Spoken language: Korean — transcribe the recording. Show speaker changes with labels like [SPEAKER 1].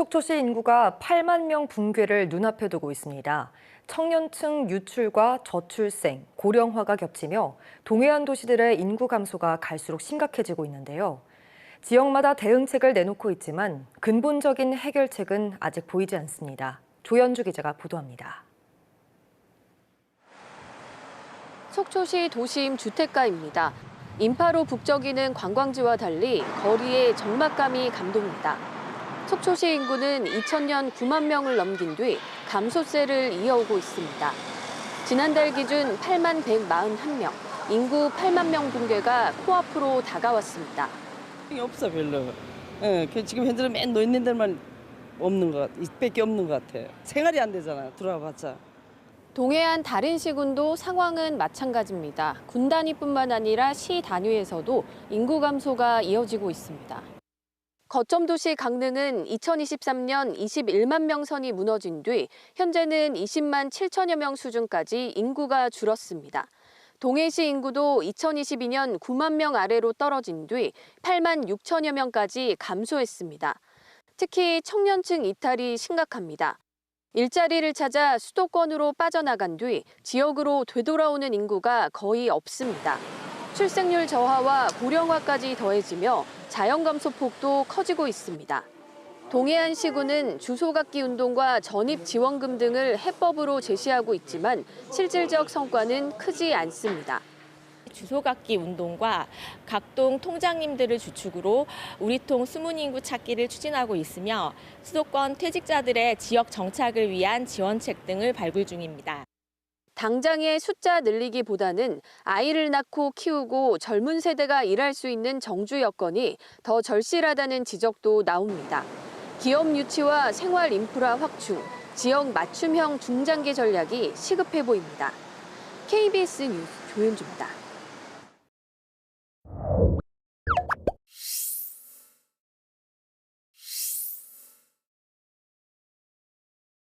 [SPEAKER 1] 속초시 인구가 8만 명 붕괴를 눈앞에 두고 있습니다. 청년층 유출과 저출생, 고령화가 겹치며 동해안 도시들의 인구 감소가 갈수록 심각해지고 있는데요. 지역마다 대응책을 내놓고 있지만 근본적인 해결책은 아직 보이지 않습니다. 조현주 기자가 보도합니다.
[SPEAKER 2] 속초시 도심 주택가입니다. 인파로 북적이는 관광지와 달리 거리에 적막감이 감돕니다. 속초시 인구는 2000년 9만 명을 넘긴 뒤 감소세를 이어오고 있습니다. 지난달 기준 8만 141명, 인구 8만 명 붕괴가 코앞으로 다가왔습니다.
[SPEAKER 3] 없어 별로. 예, 그 지금 현재는 맨 놓있는 데만 없는 것 같아. 이밖에 없는 것 같아. 생활이 안 되잖아. 들어와봤자.
[SPEAKER 2] 동해안 다른 시군도 상황은 마찬가지입니다. 군 단위뿐만 아니라 시 단위에서도 인구 감소가 이어지고 있습니다. 거점 도시 강릉은 2023년 21만 명 선이 무너진 뒤 현재는 20만 7천여 명 수준까지 인구가 줄었습니다. 동해시 인구도 2022년 9만 명 아래로 떨어진 뒤 8만 6천여 명까지 감소했습니다. 특히 청년층 이탈이 심각합니다. 일자리를 찾아 수도권으로 빠져나간 뒤 지역으로 되돌아오는 인구가 거의 없습니다. 출생률 저하와 고령화까지 더해지며 자연 감소 폭도 커지고 있습니다. 동해안 시군은 주소각기 운동과 전입 지원금 등을 해법으로 제시하고 있지만 실질적 성과는 크지 않습니다.
[SPEAKER 4] 주소각기 운동과 각동 통장님들을 주축으로 우리통 숨은 인구 찾기를 추진하고 있으며 수도권 퇴직자들의 지역 정착을 위한 지원책 등을 발굴 중입니다.
[SPEAKER 2] 당장의 숫자 늘리기보다는 아이를 낳고 키우고 젊은 세대가 일할 수 있는 정주 여건이 더 절실하다는 지적도 나옵니다. 기업 유치와 생활 인프라 확충, 지역 맞춤형 중장기 전략이 시급해 보입니다. KBS 뉴스 조윤주입니다.